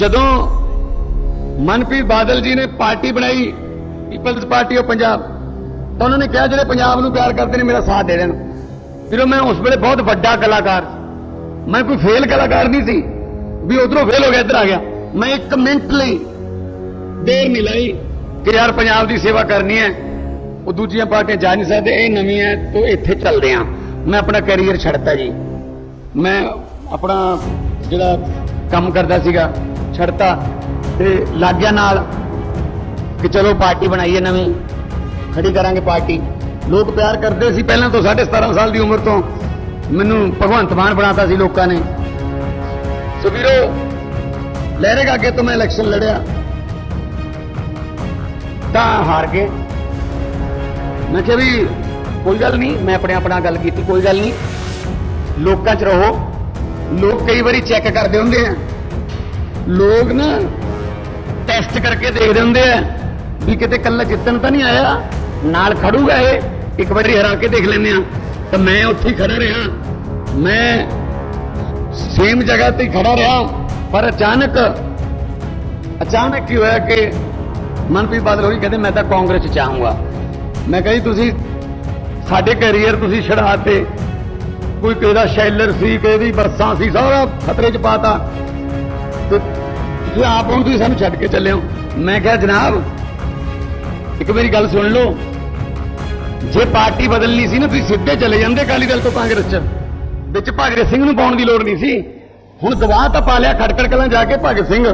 ਜਦੋਂ ਮਨਪ੍ਰੀਤ ਬਾਦਲ ਜੀ ਨੇ ਪਾਰਟੀ ਬਣਾਈ, ਪੀਪਲਜ਼ ਪਾਰਟੀ ਆਫ ਪੰਜਾਬ, ਤਾਂ ਉਹਨਾਂ ਨੇ ਕਿਹਾ, ਜਿਹੜੇ ਪੰਜਾਬ ਨੂੰ ਪਿਆਰ ਕਰਦੇ ਨੇ, ਮੇਰਾ ਸਾਥ ਦੇ ਦੇਣ। ਫਿਰ ਮੈਂ ਉਸ ਵੇਲੇ ਬਹੁਤ ਵੱਡਾ ਕਲਾਕਾਰ ਮੈਂ ਕੋਈ ਫੇਲ ਕਲਾਕਾਰ ਨਹੀਂ ਸੀ, ਵੀ ਉਧਰੋਂ ਫੇਲ ਹੋ ਗਿਆ, ਇੱਧਰ ਆ ਗਿਆ। ਮੈਂ ਇੱਕ ਮਿੰਟ ਲਈ ਦੇਰ ਨਹੀਂ ਲਾਈ ਕਿ ਯਾਰ ਪੰਜਾਬ ਦੀ ਸੇਵਾ ਕਰਨੀ ਹੈ, ਉਹ ਦੂਜੀਆਂ ਪਾਰਟੀਆਂ ਜਾ ਨਹੀਂ ਸਕਦੇ, ਇਹ ਨਵੀਂ ਹੈ, ਤੋਂ ਇੱਥੇ ਚੱਲਦੇ ਆ ਮੈਂ ਆਪਣਾ ਕੈਰੀਅਰ ਛੱਡਤਾ ਜੀ। ਮੈਂ ਆਪਣਾ ਜਿਹੜਾ ਕੰਮ ਕਰਦਾ ਸੀਗਾ ਛੱਡਤਾ ਤੇ ਲੱਗ ਗਿਆ ਨਾਲ ਕਿ ਚਲੋ ਪਾਰਟੀ ਬਣਾਈਏ ਨਵੀਂ। ਖੜੀ ਕਰਾਂਗੇ ਪਾਰਟੀ। ਲੋਕ ਪਿਆਰ ਕਰਦੇ ਸੀ ਪਹਿਲਾਂ ਤੋਂ 17.5 ਸਾਲ ਦੀ ਉਮਰ ਤੋਂ। ਮੈਨੂੰ ਭਗਵੰਤ ਮਾਨ ਬਣਾਤਾ ਸੀ ਲੋਕਾਂ ਨੇ। ਸੋ ਵੀਰੋ ਲਹਿਰੇਗਾ ਅੱਗੇ ਤੋਂ ਮੈਂ ਇਲੈਕਸ਼ਨ ਲੜਿਆ। ਤਾਂ ਹਾਰ ਕੇ ਮੈਂ ਕਿਹਾ ਵੀ ਕੋਈ ਗੱਲ ਨਹੀਂ, ਮੈਂ ਆਪਣੇ ਆਪਣਾ ਗੱਲ ਕੀਤੀ, ਕੋਈ ਗੱਲ ਨਹੀਂ। ਲੋਕਾਂ 'ਚ ਰਹੋ। ਲੋਕ ਕਈ ਵਾਰੀ ਚੈੱਕ ਕਰਦੇ ਹੁੰਦੇ ਆ। ਲੋਕ ਨਾ ਟੈਸਟ ਕਰਕੇ ਦੇਖਦੇ ਹੁੰਦੇ ਆ ਵੀ ਕਿਤੇ ਕੱਲਾ ਜਿੱਤਣ ਤਾਂ ਨਹੀਂ ਆਇਆ। ਨਾਲ ਖੜੂਗਾ ਇਹ। ਇੱਕ ਵਾਰੀ ਹਰਾ ਕੇ ਦੇਖ ਲੈਂਦੇ ਆ ਤਾਂ ਮੈਂ ਉੱਥੇ ਖੜਾ ਰਿਹਾ। ਮੈਂ ਸੇਮ ਜਗ੍ਹਾ ਤੇ ਖੜਾ ਰਿਹਾ। ਪਰ ਅਚਾਨਕ ਅਚਾਨਕ ਕੀ ਹੋਇਆ ਕਿ ਮਨਪ੍ਰੀਤ ਬਾਦਲ ਹੋਈ ਕਹਿੰਦੇ, ਮੈਂ ਤਾਂ ਕਾਂਗਰਸ ਚ ਚਾਹੂੰਗਾ ਮੈਂ ਕਹੀ ਤੁਸੀਂ ਸਾਡੇ ਕੈਰੀਅਰ ਤੁਸੀਂ ਛੜਾਤੇ ਕੋਈ ਕਿਹਦਾ ਸ਼ੈਲਰ ਸੀ, ਕਿਹਦੀ ਬੱਸਾਂ ਸੀ, ਸਾਰਾ ਖਤਰੇ ਚ ਪਾਤਾ ਤੇ। ਤੁਸੀਂ ਆਪ ਹੁਣ ਤੁਸੀਂ ਸਾਨੂੰ ਛੱਡ ਕੇ ਚੱਲੇ ਹੋ। ਮੈਂ ਕਿਹਾ, ਜਨਾਬ, ਇੱਕ ਮੇਰੀ ਗੱਲ ਸੁਣ ਲਓ। ਜੇ ਪਾਰਟੀ ਬਦਲਣੀ ਸੀ ਨਾ, ਤੁਸੀਂ ਸਿੱਧੇ ਚਲੇ ਜਾਂਦੇ ਅਕਾਲੀ ਦਲ ਤੋਂ ਕਾਂਗਰਸ ਚ। ਵਿੱਚ ਭਗਤ ਸਿੰਘ ਨੂੰ ਪਾਉਣ ਦੀ ਲੋੜ ਨਹੀਂ ਸੀ। ਹੁਣ ਗਵਾਹ ਤਾਂ ਪਾ ਲਿਆ, ਖੜਕੜ ਕਲਾਂ ਜਾ ਕੇ ਭਗਤ ਸਿੰਘ।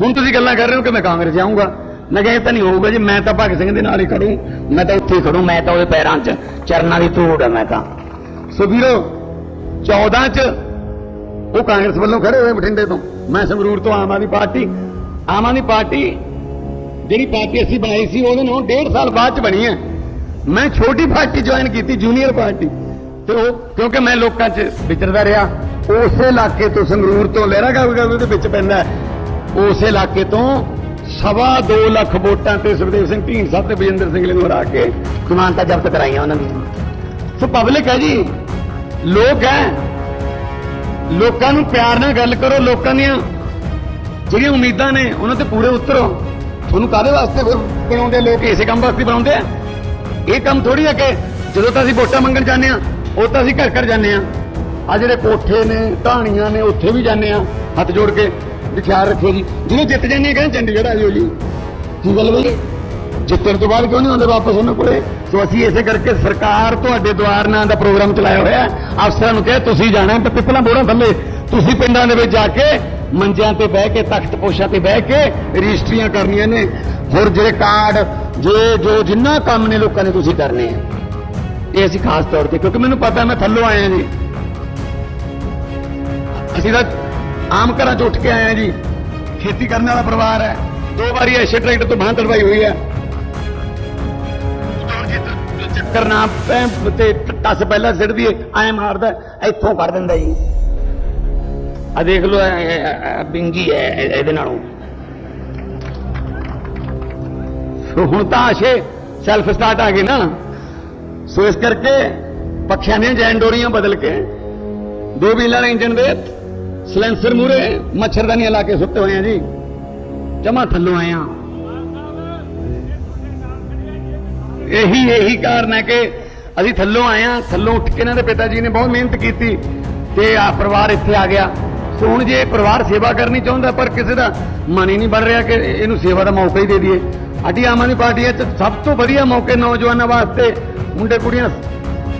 ਹੁਣ ਤੁਸੀਂ ਗੱਲਾਂ ਕਰ ਰਹੇ ਹੋ ਕਿ ਮੈਂ ਕਾਂਗਰਸ ਜਾਊਂਗਾ ਮੈਂ ਕਿਹਾ, ਇਹ ਤਾਂ ਨਹੀਂ ਹੋਊਗਾ ਜੀ, ਮੈਂ ਤਾਂ ਭਗਤ ਸਿੰਘ ਦੇ ਨਾਲ ਹੀ ਖੜੂ। ਮੈਂ ਤਾਂ ਉੱਥੇ ਹੀ ਖੜੂ, ਮੈਂ ਤਾਂ ਉਹਦੇ ਪੈਰਾਂ 'ਚ ਚਰਨਾਂ ਦੀ ਧੂੜ ਆ, ਮੈਂ ਤਾਂ। ਸੋ ਵੀਰੋ 14 'ਚ ਉਹ ਕਾਂਗਰਸ ਵੱਲੋਂ ਖੜੇ ਹੋਏ ਬਠਿੰਡੇ ਤੋਂ। ਮੈਂ ਸੰਗਰੂਰ ਤੋਂ ਆਮ ਆਦਮੀ ਪਾਰਟੀ, ਆਮ ਆਦਮੀ ਪਾਰਟੀ ਜਿਹੜੀ ਪਾਰਟੀ ਅਸੀਂ ਬਣਾਈ ਸੀ, ਉਹਦੇ ਨਾਲ ਡੇਢ ਸਾਲ ਬਾਅਦ 'ਚ ਬਣੀ ਹੈ। ਮੈਂ ਛੋਟੀ ਪਾਰਟੀ ਜੁਆਇਨ ਕੀਤੀ ਜੂਨੀਅਰ ਪਾਰਟੀ। ਤੇ ਉਹ, ਕਿਉਂਕਿ ਮੈਂ ਲੋਕਾਂ 'ਚ ਵਿਚਰਦਾ ਰਿਹਾ, ਉਸੇ ਇਲਾਕੇ ਤੋਂ ਸੰਗਰੂਰ ਤੋਂ ਲਹਿਰਾ ਗਾਵਗਾ ਦੇ ਵਿੱਚ ਪੈਂਦਾ ਉਸੇ ਇਲਾਕੇ ਤੋਂ ਸਵਾ 2 ਲੱਖ ਵੋਟਾਂ ਤੇ ਸੁਖਦੇਵ ਸਿੰਘ ਢੀਂਡਸਾ ਤੇ ਬਜਿੰਦਰ ਸਿੰਘ ਨੂੰ ਹਰਾ ਕੇ ਜ਼ਮਾਨਤਾਂ ਜ਼ਬਤ ਕਰਾਈਆਂ ਉਹਨਾਂ ਦੀ ਸੋ ਪਬਲਿਕ ਹੈ ਜੀ, ਲੋਕ ਹੈ ਲੋਕਾਂ ਨੂੰ ਪਿਆਰ ਨਾਲ ਗੱਲ ਕਰੋ, ਲੋਕਾਂ ਦੀਆਂ ਜਿਹੜੀਆਂ ਉਮੀਦਾਂ ਨੇ, ਉਹਨਾਂ ਤੇ ਪੂਰੇ ਉਤਰੋ। ਤੁਹਾਨੂੰ ਕਾਹਦੇ ਵਾਸਤੇ ਬਣਾਉਂਦੇ ਲੋਕ? ਇਸੇ ਕੰਮ ਵਾਸਤੇ ਬਣਾਉਂਦੇ ਆ? ਇਹ ਕੰਮ ਥੋੜੀ ਹੈ ਕਿ ਜਦੋਂ ਤਾਂ ਅਸੀਂ ਵੋਟਾਂ ਮੰਗਣ ਜਾਂਦੇ ਆ ਉਹ ਤਾਂ ਅਸੀਂ ਘਰ ਘਰ ਜਾਂਦੇ ਆ। ਆ ਜਿਹੜੇ ਕੋਠੇ ਨੇ, ਢਾਣੀਆਂ ਨੇ, ਉੱਥੇ ਵੀ ਜਾਂਦੇ ਆ, ਹੱਥ ਜੋੜ ਕੇ ਵੀ ਖਿਆਲ ਰੱਖਿਓ ਜੀ। ਜਿਹਨੇ ਜਿੱਤ ਜਾਂਦੇ ਆ, ਕਹਿੰਦੇ ਚੰਡੀਗੜ੍ਹ ਆ ਜਾਓ ਜੀ। ਕੀ ਗੱਲ ਬਈ? ਜਿੱਤਣ ਤੋਂ ਬਾਅਦ ਕਿਉਂ ਨਹੀਂ ਆਉਂਦੇ ਵਾਪਸ ਉਹਨਾਂ ਕੋਲੇ? ਸੋ ਅਸੀਂ ਇਸੇ ਕਰਕੇ ਸਰਕਾਰ ਤੁਹਾਡੇ ਦੁਆਰ ਨਾਂ ਦਾ ਪ੍ਰੋਗਰਾਮ ਚਲਾਇਆ ਹੋਇਆ ਅਫਸਰਾਂ ਨੂੰ ਕਿਹਾ, ਤੁਸੀਂ ਜਾਣਾ ਹੈ ਤੇ ਪਿੱਪਲਾਂ ਬੋੜਾਂ ਥੱਲੇ। ਤੁਸੀਂ ਪਿੰਡਾਂ ਦੇ ਵਿੱਚ ਜਾ ਕੇ ਮੰਜਿਆਂ ਤੇ ਬਹਿ ਕੇ, ਤਖਤ ਪੋਸ਼ਾਂ ਤੇ ਬਹਿ ਕੇ ਰਜਿਸਟਰੀਆਂ ਕਰਨੀਆਂ ਨੇ। ਹੋਰ ਜਿਹੜੇ ਕਾਰਡ, ਜੇ, ਜੋ ਜਿੰਨਾ ਕੰਮ ਨੇ ਲੋਕਾਂ ਨੇ ਤੁਸੀਂ ਕਰਨੇ ਆ ਇਹ ਅਸੀਂ ਖਾਸ ਤੌਰ ਤੇ, ਕਿਉਂਕਿ ਮੈਨੂੰ ਪਤਾ ਮੈਂ ਥੱਲੋਂ ਆਇਆ ਜੀ। ਅਸੀਂ ਤਾਂ ਆਮ ਘਰਾਂ 'ਚ ਉੱਠ ਕੇ ਆਏ ਆ ਜੀ। ਖੇਤੀ ਕਰਨ ਵਾਲਾ ਪਰਿਵਾਰ ਹੈ। ਦੋ ਵਾਰੀ ਐਸੇ ਟਰੈਕਟਰ ਤੋਂ ਬਾਂਹ ਤੜਵਾਈ ਹੋਈ ਹੈ। ਚੱਕਰ ਨਾ ਪੈ ਤੇ ਟੱਸ ਪਹਿਲਾਂ ਸਿੱਟਦੀ ਐ ਮਾਰਦਾ, ਇੱਥੋਂ ਕੱਢ ਦਿੰਦਾ ਜੀ। ਆ ਦੇਖ ਲਓ, ਇਹ- ਇਹ- ਇਹ ਬਿੰਗੀ ਹੈ, ਇਹ- ਇਹਦੇ ਨਾਲੋਂ। ਸੋ ਹੁਣ ਤਾਂ ਆਸ਼ੇ ਸੈਲਫ ਸਟਾਰਟ ਆ ਗਏ ਨਾ। ਸੋ ਇਸ ਕਰਕੇ ਪੱਖਿਆਂ ਨੇ ਜੈਨ ਡੋਰੀਆਂ ਬਦਲ ਕੇ, ਦੋ ਵੀਲਾਂ ਵਾਲੇ ਇੰਜਣ ਦੇ ਸਲੈਂਸਰ ਮੂਰੇ ਮੱਛਰਦਾਨੀਆਂ ਲਾ ਕੇ ਸੁੱਤੇ ਹੋਏ ਆ ਜੀ। ਜਮਾ ਥੱਲੋਂ ਆਏ ਆ। ਇਹੀ ਇਹੀ ਕਾਰਨ ਹੈ ਕਿ ਅਸੀਂ ਥੱਲੋਂ ਆਏ ਆ ਥੱਲੋਂ ਉੱਠ ਕੇ ਇਹਨਾਂ ਦੇ ਪਿਤਾ ਜੀ ਨੇ ਬਹੁਤ ਮਿਹਨਤ ਕੀਤੀ ਤੇ ਆ ਪਰਿਵਾਰ ਇੱਥੇ ਆ ਗਿਆ। ਸੋ ਹੁਣ ਜੇ ਪਰਿਵਾਰ ਸੇਵਾ ਕਰਨੀ ਚਾਹੁੰਦਾ ਪਰ ਕਿਸੇ ਦਾ ਮਨ ਹੀ ਨਹੀਂ ਬਣ ਰਿਹਾ ਕਿ ਇਹਨੂੰ ਸੇਵਾ ਦਾ ਮੌਕਾ ਹੀ ਦੇ ਦਈਏ। ਸਾਡੀ ਆਮ ਆਦਮੀ ਪਾਰਟੀ ਚ ਸਭ ਤੋਂ ਵਧੀਆ ਮੌਕੇ ਨੌਜਵਾਨਾਂ ਵਾਸਤੇ ਮੁੰਡੇ ਕੁੜੀਆਂ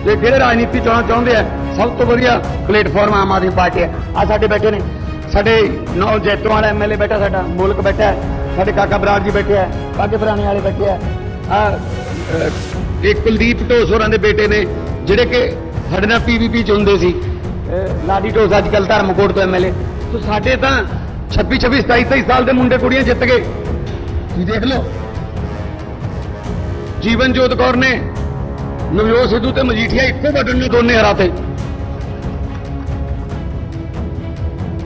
ਜੇ ਜਿਹੜੇ ਰਾਜਨੀਤੀ ਚੋਣਾਂ ਚਾਹੁੰਦੇ ਆ, ਸਭ ਤੋਂ ਵਧੀਆ ਪਲੇਟਫਾਰਮ ਆਮ ਆਦਮੀ ਪਾਰਟੀ ਹੈ। ਆ ਸਾਡੇ ਬੈਠੇ ਨੇ, ਸਾਡੇ ਨੌ ਜੈਤੋਂ ਵਾਲਾ ਐਮਐਲਏ ਬੈਠਾ ਸਾਡਾ, ਮੁਲਕ ਬੈਠਾ, ਸਾਡੇ ਕਾਕਾ ਬਰਾੜ ਜੀ ਬੈਠੇ ਆ, ਕਾਕੇ ਪੁਰਾਣੇ ਵਾਲੇ ਬੈਠੇ ਆ। ਆ ਇੱਕ ਕੁਲਦੀਪ ਢੋਸ ਹੋਰਾਂ ਦੇ ਬੇਟੇ ਨੇ, ਜਿਹੜੇ ਕਿ ਸਾਡੇ ਨਾਲ ਪੀਵੀਪੀ ਚ ਹੁੰਦੇ ਸੀ। ਅਹ ਲਾਡੀ ਢੋਸ ਅੱਜ ਕੱਲ ਧਰਮਕੋਟ ਤੋਂ ਐਮਐਲਏ ਸੋ ਸਾਡੇ ਤਾਂ 26 26 27 27 ਸਾਲ ਦੇ ਮੁੰਡੇ ਕੁੜੀਆਂ ਜਿੱਤ ਗਏ। ਤੁਸੀਂ ਦੇਖ ਲਓ। ਜੀਵਨ ਜੋਤ ਕੌਰ ਨੇ ਨਵਜੋਤ ਸਿੱਧੂ ਤੇ ਮਜੀਠੀਆ ਇੱਕੋ ਬਟਨ ਨੂੰ ਦੋਨੇ ਹਰਾਤੇ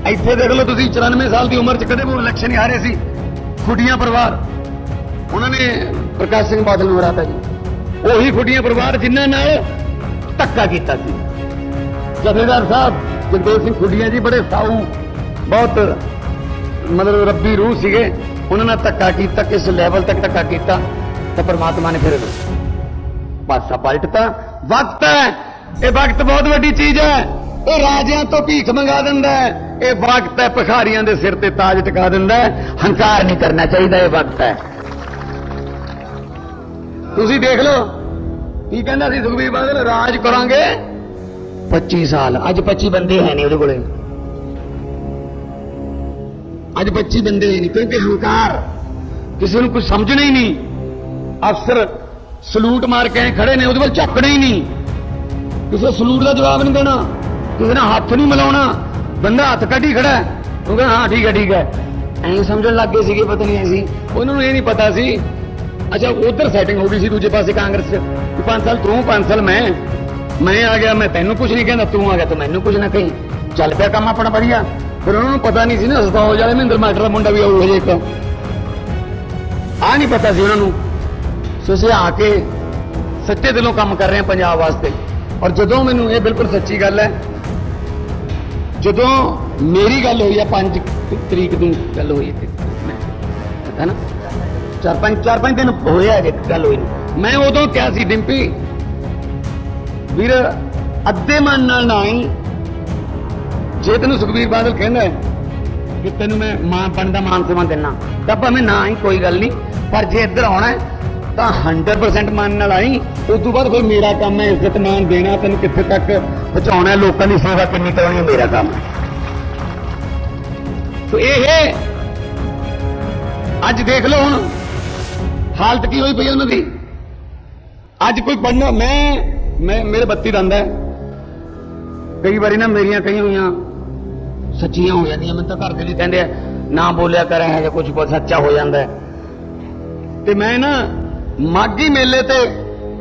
ਇੱਥੇ ਦੇਖ ਲਓ ਤੁਸੀਂ 94 ਸਾਲ ਦੀ ਉਮਰ 'ਚ ਕਦੇ ਵੀ ਇਲੈਕਸ਼ਨ ਨਹੀਂ ਹਾਰੇ ਸੀ। ਖੁੱਡੀਆਂ ਪਰਿਵਾਰ। ਉਹਨਾਂ ਨੇ ਪ੍ਰਕਾਸ਼ ਸਿੰਘ ਬਾਦਲ ਨੂੰ ਹਰਾਤਾ ਜੀ। ਉਹੀ ਖੁੱਡੀਆਂ ਪਰਿਵਾਰ ਜਿਨ੍ਹਾਂ ਨਾਲ ਧੱਕਾ ਕੀਤਾ ਸੀ। ਜਥੇਦਾਰ ਸਾਹਿਬ, ਜਗਦੇਵ ਸਿੰਘ ਖੁੱਡੀਆਂ ਜੀ ਬੜੇ ਸਾਊ, ਬਹੁਤ ਮਤਲਬ ਰੱਬੀ ਰੂਹ ਸੀਗੇ। ਉਹਨਾਂ ਨਾਲ ਧੱਕਾ ਕੀਤਾ, ਕਿਸ ਲੈਵਲ ਤੱਕ ਧੱਕਾ ਕੀਤਾ, ਤਾਂ ਪਰਮਾਤਮਾ ਨੇ ਫਿਰ ਪਾਸਾ ਪਲਟਤਾ। ਵਕਤ ਹੈ। ਇਹ ਵਕਤ ਬਹੁਤ ਵੱਡੀ ਚੀਜ਼ ਹੈ। ਇਹ ਰਾਜਿਆਂ ਤੋਂ ਭੀਖ ਮੰਗਾ ਦਿੰਦਾ ਹੈ। ਇਹ ਵਕਤ ਹੈ, ਭਿਖਾਰੀਆਂ ਦੇ ਸਿਰ ਤੇ ਤਾਜ ਟਿਕਾ ਦਿੰਦਾ ਹੈ। ਹੰਕਾਰ ਨਹੀਂ ਕਰਨਾ ਚਾਹੀਦਾ, ਇਹ ਵਕਤ ਹੈ। ਤੁਸੀਂ ਦੇਖ ਲਓ। ਕੀ ਕਹਿੰਦਾ ਸੀ ਸੁਖਬੀਰ ਬਾਦਲ? ਰਾਜ ਕਰਾਂਗੇ। 25 ਸਾਲ। ਅੱਜ 25 ਬੰਦੇ ਹੈ ਨਹੀਂ ਉਹਦੇ ਕੋਲੇ। ਅੱਜ 25 ਬੰਦੇ ਹੈ ਨਹੀਂ, ਕਿਉਂਕਿ ਹੰਕਾਰ ਕਿਸੇ ਨੂੰ ਕੁਝ ਸਮਝਣਾ ਹੀ ਨਹੀਂ। ਅਫਸਰ ਸਲੂਟ ਮਾਰ ਕੇ ਖੜੇ ਨੇ, ਉਹਦੇ ਵੱਲ ਝਾਕਣਾ ਹੀ ਨਹੀਂ। ਕਿਸੇ ਸਲੂਟ ਦਾ ਜਵਾਬ ਨਹੀਂ ਦੇਣਾ। ਕਿਸੇ ਨਾਲ ਹੱਥ ਨਹੀਂ ਮਿਲਾਉਣਾ। ਬੰਦਾ ਹੱਥ ਕੱਢੀ ਖੜਾ ਉਹ ਕਹਿੰਦਾ, ਹਾਂ, ਠੀਕ ਹੈ ਠੀਕ ਹੈ। ਐਂ ਸਮਝਣ ਲੱਗ ਗਏ ਸੀਗੇ ਪਤਾ ਨਹੀਂ ਐ ਸੀ ਉਹਨਾਂ ਨੂੰ ਇਹ ਨਹੀਂ ਪਤਾ ਸੀ ਅੱਛਾ, ਉਧਰ ਸੈਟਿੰਗ ਹੋ ਗਈ ਸੀ ਦੂਜੇ ਪਾਸੇ ਕਾਂਗਰਸ 'ਚ। ਕਿ 5 ਸਾਲ ਤੂੰ 5 ਸਾਲ ਮੈਂ। ਮੈਂ ਆ ਗਿਆ, ਮੈਂ ਤੈਨੂੰ ਕੁਝ ਨਹੀਂ ਕਹਿੰਦਾ, ਤੂੰ ਆ ਗਿਆ ਤਾਂ ਮੈਨੂੰ ਕੁਝ ਨਾ ਕਹੀਂ। ਚੱਲ ਪਿਆ ਕੰਮ ਆਪਣਾ ਵਧੀਆ। ਫਿਰ ਉਹਨਾਂ ਨੂੰ ਪਤਾ ਨਹੀਂ ਸੀ ਨਾ ਸਤਾਉ ਜਾਲੇ ਮਹਿੰਦਰ ਮਾਸਟਰ ਦਾ ਮੁੰਡਾ ਵੀ ਆਉ ਹਜੇ ਇੱਕ। ਆ ਨਹੀਂ ਪਤਾ ਸੀ ਉਹਨਾਂ ਨੂੰ। ਸੋ ਅਸੀਂ ਆ ਕੇ ਸੱਚੇ ਦਿਲੋਂ ਕੰਮ ਕਰ ਰਹੇ ਹਾਂ ਪੰਜਾਬ ਵਾਸਤੇ। ਔਰ ਜਦੋਂ ਮੈਨੂੰ ਇਹ ਬਿਲਕੁਲ ਸੱਚੀ ਗੱਲ ਹੈ, ਜਦੋਂ ਮੇਰੀ ਗੱਲ ਹੋਈ ਆ 5 ਤਰੀਕ ਨੂੰ, ਗੱਲ ਹੋਈ ਹੈ ਨਾ? ਚਾਰ ਪੰਜ ਚਾਰ ਪੰਜ ਦਿਨ ਹੋਇਆ ਜੇ ਗੱਲ ਹੋਈ ਨੂੰ। ਮੈਂ ਉਦੋਂ ਕਿਹਾ ਸੀ, ਡਿੰਪੀ, ਵੀਰ, ਅੱਧੇ ਮਨ ਨਾਲ ਨਾ ਆਈ। ਜੇ ਤੈਨੂੰ ਸੁਖਬੀਰ ਬਾਦਲ ਕਹਿੰਦਾ ਕਿ ਤੈਨੂੰ ਮੈਂ ਮਾਂ ਬਣਦਾ ਮਾਨ ਸਨਮਾਨ ਦੇਣਾ ਤਾਂ ਭਾਵੇਂ ਨਾ ਆਈ, ਕੋਈ ਗੱਲ ਨਹੀਂ। ਪਰ ਜੇ ਇੱਧਰ ਆਉਣਾ ਤਾਂ 100% ਮਨ ਨਾਲ ਆਈ। ਉਸ ਤੋਂ ਬਾਅਦ ਫਿਰ ਮੇਰਾ ਕੰਮ ਹੈ, ਇੱਜ਼ਤ ਮਾਨ ਦੇਣਾ, ਤੈਨੂੰ ਕਿੱਥੇ ਤੱਕ ਪਹੁੰਚਾਉਣਾ ਲੋਕਾਂ ਦੀ ਸੇਵਾ ਕਿੰਨੀ ਕਰਨੀ ਹੈ, ਮੇਰਾ ਕੰਮ ਹੈ। ਸੋ ਇਹ ਅੱਜ ਦੇਖ ਲਓ ਹੁਣ ਹਾਲਤ ਕੀ ਹੋਈ ਪਈ ਉਹਨਾਂ ਦੀ? ਅੱਜ ਕੋਈ ਪੜਨਾ ਮੈਂ ਮੈਂ, ਮੇਰੇ ਬੱਤੀ ਦੰਦ ਕਈ ਵਾਰੀ ਨਾ ਮੇਰੀਆਂ ਕਈ ਹੋਈਆਂ ਸੱਚੀਆਂ ਹੋ ਜਾਂਦੀਆਂ, ਮੈਨੂੰ ਤਾਂ ਘਰ ਦੇ ਲਈ ਕਹਿੰਦੇ ਆ, ਨਾ ਬੋਲਿਆ ਕਰ, ਇਹ ਜਾਂ ਕੁਝ ਬਹੁਤ ਸੱਚਾ ਹੋ ਜਾਂਦਾ ਤੇ ਮੈਂ ਨਾ ਮਾਗੀ ਮੇਲੇ ਤੇ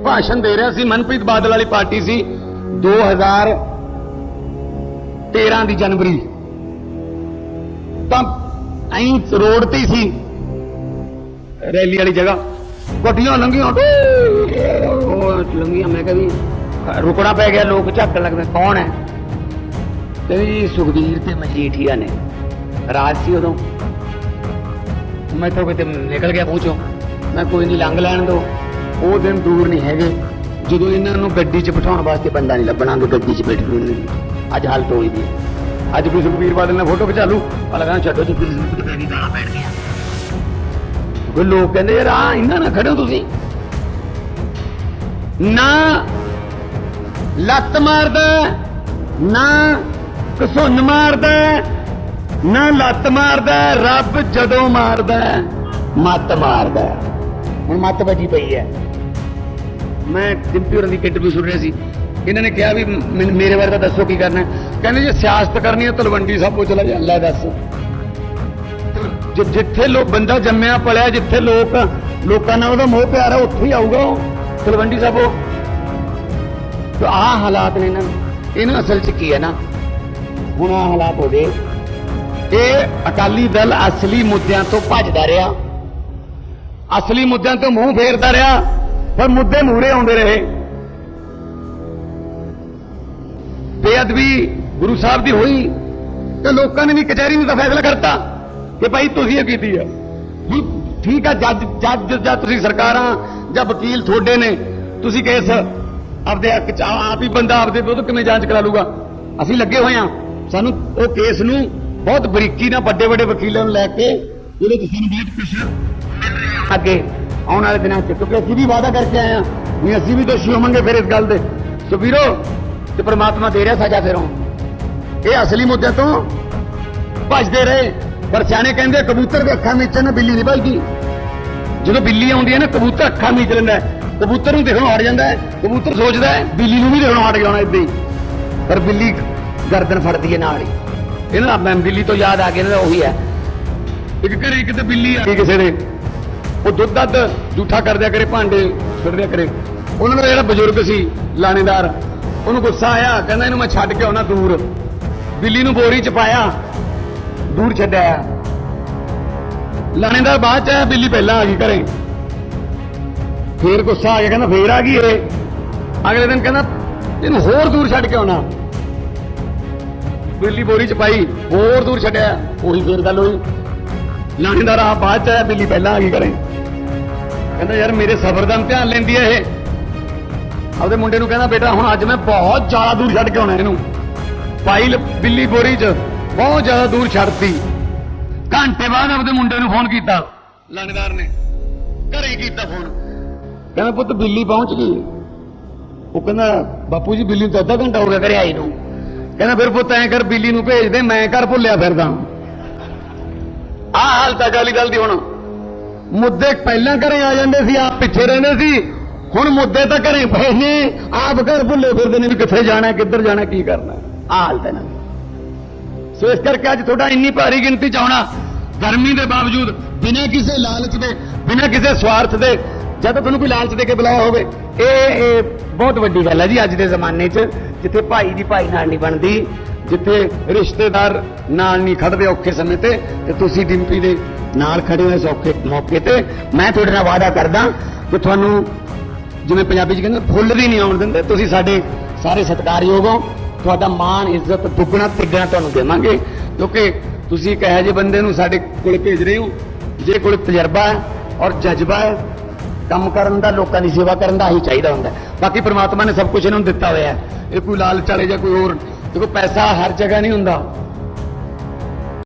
ਭਾਸ਼ਣ ਦੇ ਰਿਹਾ ਸੀ, ਮਨਪ੍ਰੀਤ ਬਾਦਲ ਵਾਲੀ ਪਾਰਟੀ ਸੀ 2013 ਦੀ ਜਨਵਰੀ। ਤਾਂ ਐਂ ਰੋਡ ਤੇ ਸੀ ਰੈਲੀ ਵਾਲੀ ਜਗ੍ਹਾ। ਗੱਡੀਆਂ ਲੰਘੀਆਂ। ਉਹ ਲੰਘੀਆਂ। ਮੈਂ ਕਿਹਾ ਰੁਕਣਾ ਪੈ ਗਿਆ। ਲੋਕ ਝੱਕਣ ਲੱਗਦੇ। ਕੌਣ ਹੈ? ਕਹਿੰਦੇ ਸੁਖਬੀਰ ਤੇ ਮਜੀਠੀਆ ਨੇ। ਰਾਜ ਸੀ ਉਦੋਂ। ਮੈਂ ਤਾਂ ਕਿਤੇ ਨਿਕਲ ਗਿਆ ਪਹੁੰਚੋ। ਮੈਂ ਕੋਈ ਨਹੀਂ ਲੰਘ ਲੈਣ ਦੋ। ਉਹ ਦਿਨ ਦੂਰ ਨਹੀਂ ਹੈਗੇ। ਜਦੋਂ ਇਹਨਾਂ ਨੂੰ ਗੱਡੀ 'ਚ ਬਿਠਾਉਣ ਵਾਸਤੇ ਬੰਦਾ ਨਹੀਂ ਲੱਭਣਾ ਉਹ ਗੱਡੀ 'ਚ ਬੈਠ ਗਏ ਅੱਜ ਹਾਲਤ ਹੋਈ ਦੀ ਅੱਜ ਕੋਈ ਸੁਖਬੀਰ ਬਾਦਲ ਨਾਲ ਫੋਟੋ ਖਿਚਾ ਲੂ ਆ ਲਗਾ ਛੱਡੋ ਜੀ ਫੇਸਬੁੱਕ ਤੇ ਵੀ ਗਾਲਾਂ ਪੈਣ ਗਿਆ ਕੋਈ ਲੋਕ ਕਹਿੰਦੇ ਰਾਹ ਆ ਇਹਨਾਂ ਨਾਲ ਖੜੇ ਹੋ ਤੁਸੀਂ। ਨਾ ਲੱਤ ਮਾਰਦਾ, ਨਾ ਕਸੁੰਨ ਮਾਰਦਾ, ਨਾ ਲੱਤ ਮਾਰਦਾ, ਰੱਬ ਜਦੋਂ ਮਾਰਦਾ, ਮੱਤ ਮਾਰਦਾ। ਹੁਣ ਮੱਤ ਵੱਜੀ ਪਈ ਹੈ। ਮੈਂ ਡਿੰਪੀ ਹੋਰਾਂ ਦੀ ਇੰਟਰਵਿਊ ਸੁਣ ਰਿਹਾ ਸੀ। ਇਹਨਾਂ ਨੇ ਕਿਹਾ ਵੀ ਮੈਨੂੰ- ਮੇਰੇ ਬਾਰੇ ਤਾਂ ਦੱਸੋ ਕੀ ਕਰਨਾ ਕਹਿੰਦੇ ਜੇ ਸਿਆਸਤ ਕਰਨੀ ਹੈ, ਤਲਵੰਡੀ ਸਾਬੋ ਚਲਾ ਜਾ ਲੈ ਦੱਸ। ਜਿ- ਜਿੱਥੇ ਲੋਕ ਬੰਦਾ ਜੰਮਿਆ ਪਲਿਆ, ਜਿੱਥੇ ਲੋਕ, ਲੋਕਾਂ ਨਾਲ ਉਹਦਾ ਮੋਹ ਪਿਆਰ ਹੈ ਉੱਥੇ ਹੀ ਆਊਗਾ ਉਹ। ਤਲਵੰਡੀ ਸਾਬੋ ਤੇ ਆਹ ਹਾਲਾਤ ਨੇ ਇਹਨਾਂ ਇਹਨਾਂ ਅਸਲ 'ਚ ਕੀ ਹੈ ਨਾ? ਹੁਣ ਆਹ ਹਾਲਾਤ ਹੋ ਗਏ। ਇਹ ਅਕਾਲੀ ਦਲ ਅਸਲੀ ਮੁੱਦਿਆਂ ਤੋਂ ਭੱਜਦਾ ਰਿਹਾ। ਅਸਲੀ ਮੁੱਦਿਆਂ ਤੋਂ ਮੂੰਹ ਫੇਰਦਾ ਰਿਹਾ, ਪਰ ਮੁੱਦੇ ਮੂਰੇ ਆਉਂਦੇ ਰਹੇ। ਬੇਅਦਬੀ ਗੁਰੂ ਸਾਹਿਬ ਦੀ ਹੋਈ, ਤੇ ਲੋਕਾਂ ਨੇ ਵੀ ਕਚਹਿਰੀ ਨੂੰ ਤਾਂ ਫੈਸਲਾ ਕਰਤਾ। ਕਿ ਭਾਈ ਤੁਸੀਂ ਇਹ ਕੀਤੀ ਹੈ ਠੀਕ ਆ, ਜੱਜ ਜੱਜ ਜਾਂ ਤੁਸੀਂ ਸਰਕਾਰਾਂ ਜਾਂ ਵਕੀਲ ਤੁਹਾਡੇ ਨੇ, ਤੁਸੀਂ ਕੇਸ ਆਪਦੇ ਆਪ ਹੀ ਬੰਦਾ ਆਪਦੇ ਵਿਰੁੱਧ ਕਿਵੇਂ ਜਾਂਚ ਕਰਾ ਲੂਗਾ ਅਸੀਂ ਲੱਗੇ ਹੋਏ ਆ। ਸਾਨੂੰ ਉਹ ਕੇਸ ਨੂੰ ਬਹੁਤ ਬਰੀਕੀ ਨਾਲ ਵੱਡੇ ਵੱਡੇ ਵਕੀਲਾਂ ਨੂੰ ਲੈ ਕੇ ਉਹਦੇ ਚ ਸਾਨੂੰ ਬਹੁਤ ਕੁਝ ਅੱਗੇ ਆਉਣ ਵਾਲੇ ਦਿਨਾਂ ਚ, ਕਿਉਂਕਿ ਅਸੀਂ ਵੀ ਵਾਅਦਾ ਕਰਕੇ ਆਏ ਆ ਵੀ ਅਸੀਂ ਵੀ ਦੋਸ਼ੀ ਹੋਵਾਂਗੇ ਫਿਰ ਇਸ ਗੱਲ ਦੇ। ਸੋ ਵੀਰੋ ਤੇ ਪ੍ਰਮਾਤਮਾ ਦੇ ਰਿਹਾ, ਸਜ਼ਾ ਫਿਰ ਹੁਣ ਇਹ ਅਸਲੀ ਮੁੱਦੇ ਤੋਂ ਭੱਜਦੇ ਰਹੇ। ਪਰ ਸਿਆਣੇ ਕਹਿੰਦੇ ਕਬੂਤਰ ਦੇ ਅੱਖਾਂ ਵਿੱਚ ਨਾ ਬਿੱਲੀ ਨਹੀਂ ਭਜਦੀ ਜਦੋਂ ਬਿੱਲੀ ਆਉਂਦੀ ਹੈ ਨਾ, ਕਬੂਤਰ ਅੱਖਾਂ ਮੀਚ ਲੈਂਦਾ ਕਬੂਤਰ ਨੂੰ ਦੇਖਣੋਂ ਹਟ ਜਾਂਦਾ ਕਬੂਤਰ ਸੋਚਦਾ ਬਿੱਲੀ ਨੂੰ ਵੀ ਦੇਖਣੋਂ ਹਟ ਜਾਣਾ ਏਦਾਂ ਹੀ। ਪਰ ਬਿੱਲੀ ਗਰਦਨ ਫੜਦੀ ਹੈ ਨਾਲ ਹੀ। ਇਹਨਾਂ ਮੈਂ ਬਿੱਲੀ ਤੋਂ ਯਾਦ ਆ ਗਿਆ ਇਹਨਾਂ ਦਾ ਉਹੀ ਹੈ। ਇੱਕ ਘਰੇ ਇੱਕ ਕਿਤੇ ਬਿੱਲੀ ਆ। ਕਿਸੇ ਦੇ ਉਹ ਦੁੱਧ ਦੱਧ ਜੂਠਾ ਕਰਦਿਆ ਕਰੇ, ਭਾਂਡੇ ਛੱਡ ਕਰੇ। ਉਹਨਾਂ ਦਾ ਜਿਹੜਾ ਬਜ਼ੁਰਗ ਸੀ, ਲਾਣੇਦਾਰ, ਉਹਨੂੰ ਗੁੱਸਾ ਆਇਆ, ਕਹਿੰਦਾ ਇਹਨੂੰ ਮੈਂ ਛੱਡ ਕੇ ਆਉਣਾ ਦੂਰ। ਬਿੱਲੀ ਨੂੰ ਬੋਰੀ ਚ ਪਾਇਆ। ਦੂਰ ਛੱਡਿਆ। ਲਾਣੇਦਾਰ ਬਾਅਦ ਚ ਆਇਆ, ਬਿੱਲੀ ਪਹਿਲਾਂ ਆ ਗਈ ਘਰੇ। ਫੇਰ ਗੁੱਸਾ ਆ ਗਿਆ, ਕਹਿੰਦਾ ਫੇਰ ਆ ਗਈ ਇਹ। ਅਗਲੇ ਦਿਨ ਕਹਿੰਦਾ, ਇਹਨੂੰ ਹੋਰ ਦੂਰ ਛੱਡ ਕੇ ਆਉਣਾ। ਬਿੱਲੀ ਬੋਰੀ ਚ ਪਾਈ, ਹੋਰ ਦੂਰ ਛੱਡਿਆ, ਉਹੀ ਫੇਰ ਗੱਲ ਹੋਈ। ਲਾਣੇਦਾਰ ਆ ਬਾਅਦ ਚ ਆਇਆ, ਬਿੱਲੀ ਪਹਿਲਾਂ ਆ ਗਈ ਕਰੇ ਕਹਿੰਦਾ, ਯਾਰ ਮੇਰੇ ਸਬਰ ਦਾ ਇਮਤਿਹਾਨ ਲੈਂਦੀ ਐ ਇਹ। ਆਪਦੇ ਮੁੰਡੇ ਨੂੰ ਕਹਿੰਦਾ, ਬੇਟਾ, ਹੁਣ ਅੱਜ ਮੈਂ ਬਹੁਤ ਜ਼ਿਆਦਾ ਦੂਰ ਛੱਡ ਕੇ ਆਉਣਾ ਇਹਨੂੰ। ਪਾਈ ਬਿੱਲੀ ਬੋਰੀ 'ਚ। ਬਹੁਤ ਜ਼ਿਆਦਾ ਦੂਰ ਛੱਡਤੀ। ਘੰਟੇ ਬਾਅਦ ਆਪਦੇ ਮੁੰਡੇ ਨੂੰ ਫੋਨ ਕੀਤਾ। ਲਾਣੇਦਾਰ ਨੇ। ਘਰੇ ਕੀਤਾ ਫੋਨ। ਕਹਿੰਦਾ ਪੁੱਤ ਬਿੱਲੀ ਪਹੁੰਚ ਗਈ ਉਹ ਕਹਿੰਦਾ ਬਾਪੂ ਜੀ ਬਿੱਲੀ ਨੂੰ ਤਾਂ ਅੱਧਾ ਘੰਟਾ ਹੋ ਗਿਆ ਘਰੇ ਆਈ ਨੂੰ। ਕਹਿੰਦਾ ਫਿਰ ਪੁੱਤ ਐਂ ਕਰ ਬਿੱਲੀ ਨੂੰ ਭੇਜ ਦੇ ਮੈਂ ਘਰ ਭੁੱਲਿਆ ਫਿਰਦਾ। ਆਹ ਹਾਲ ਤਾਂ ਗਾਲੀ ਗੱਲ ਦੀ ਹੁਣ। ਮੁੱਦੇ ਪਹਿਲਾਂ ਘਰੇ ਆ ਜਾਂਦੇ ਸੀ ਆਪ ਪਿੱਛੇ ਰਹਿੰਦੇ ਸੀ। ਹੁਣ ਮੁੱਦੇ ਤਾਂ ਘਰੇ ਪਏ ਨੇ। ਆਪ ਘਰ ਭੁੱਲੇ ਫਿਰਦੇ ਨੇ ਵੀ ਕਿੱਥੇ ਜਾਣਾ ਕਿੱਧਰ ਜਾਣਾ ਕੀ ਕਰਨਾ। ਆਹ ਹਾਲ ਤਾਂ ਨਾ। ਸੋ ਇਸ ਕਰਕੇ ਅੱਜ ਤੁਹਾਡਾ ਇੰਨੀ ਭਾਰੀ ਗਿਣਤੀ ਚ ਆਉਣਾ ਗਰਮੀ ਦੇ ਬਾਵਜੂਦ, ਬਿਨਾਂ ਕਿਸੇ ਲਾਲਚ ਦੇ, ਬਿਨਾਂ ਕਿਸੇ ਸਵਾਰਥ ਦੇ ਜਦ ਤੁਹਾਨੂੰ ਕੋਈ ਲਾਲਚ ਦੇ ਕੇ ਬੁਲਾਇਆ ਹੋਵੇ, ਇਹ ਇਹ ਬਹੁਤ ਵੱਡੀ ਗੱਲ ਹੈ ਜੀ ਅੱਜ ਦੇ ਜ਼ਮਾਨੇ 'ਚ, ਜਿੱਥੇ ਭਾਈ ਦੀ ਭਾਈ ਨਾਲ ਨਹੀਂ ਬਣਦੀ, ਜਿੱਥੇ ਰਿਸ਼ਤੇਦਾਰ ਨਾਲ ਨਹੀਂ ਖੜਦੇ ਔਖੇ ਸਮੇਂ ਤੇ ਤੇ ਤੁਸੀਂ ਡਿੰਪੀ ਦੇ ਨਾਲ ਖੜੇ ਹੋ ਇਸ ਔਖੇ ਮੌਕੇ ਤੇ। ਮੈਂ ਤੁਹਾਡੇ ਨਾਲ ਵਾਅਦਾ ਕਰਦਾ ਕਿ ਤੁਹਾਨੂੰ, ਜਿਵੇਂ ਪੰਜਾਬੀ ਚ ਕਹਿੰਦੇ, ਫੁੱਲ ਵੀ ਨਹੀਂ ਆਉਣ ਦਿੰਦੇ, ਤੁਸੀਂ ਸਾਡੇ ਸਾਰੇ ਸਤਿਕਾਰਯੋਗ ਹੋ। ਤੁਹਾਡਾ ਮਾਣ, ਇੱਜ਼ਤ ਦੁੱਗਣਾ ਤਿੱਗਣਾ ਤੁਹਾਨੂੰ ਦੇਵਾਂਗੇ। ਕਿਉਂਕਿ ਤੁਸੀਂ ਇੱਕ ਇਹੋ ਜਿਹੇ ਬੰਦੇ ਨੂੰ ਸਾਡੇ ਕੋਲ ਭੇਜ ਰਹੇ ਹੋ, ਜੇ ਕੋਲ ਤਜਰਬਾ ਹੈ ਔਰ ਜਜ਼ਬਾ ਹੈ, ਕੰਮ ਕਰਨ ਦਾ, ਲੋਕਾਂ ਦੀ ਸੇਵਾ ਕਰਨ ਦਾ ਹੀ ਚਾਹੀਦਾ ਹੁੰਦਾ ਬਾਕੀ ਪ੍ਰਮਾਤਮਾ ਨੇ ਸਭ ਕੁਝ ਇਹਨਾਂ ਨੂੰ ਦਿੱਤਾ ਹੋਇਆ ਹੈ। ਇਹ ਕੋਈ ਲਾਲਚ ਵਾਲੇ ਜਾਂ ਕੋਈ ਹੋਰ, ਦੇਖੋ, ਪੈਸਾ ਹਰ ਜਗ੍ਹਾ ਨਹੀਂ ਹੁੰਦਾ।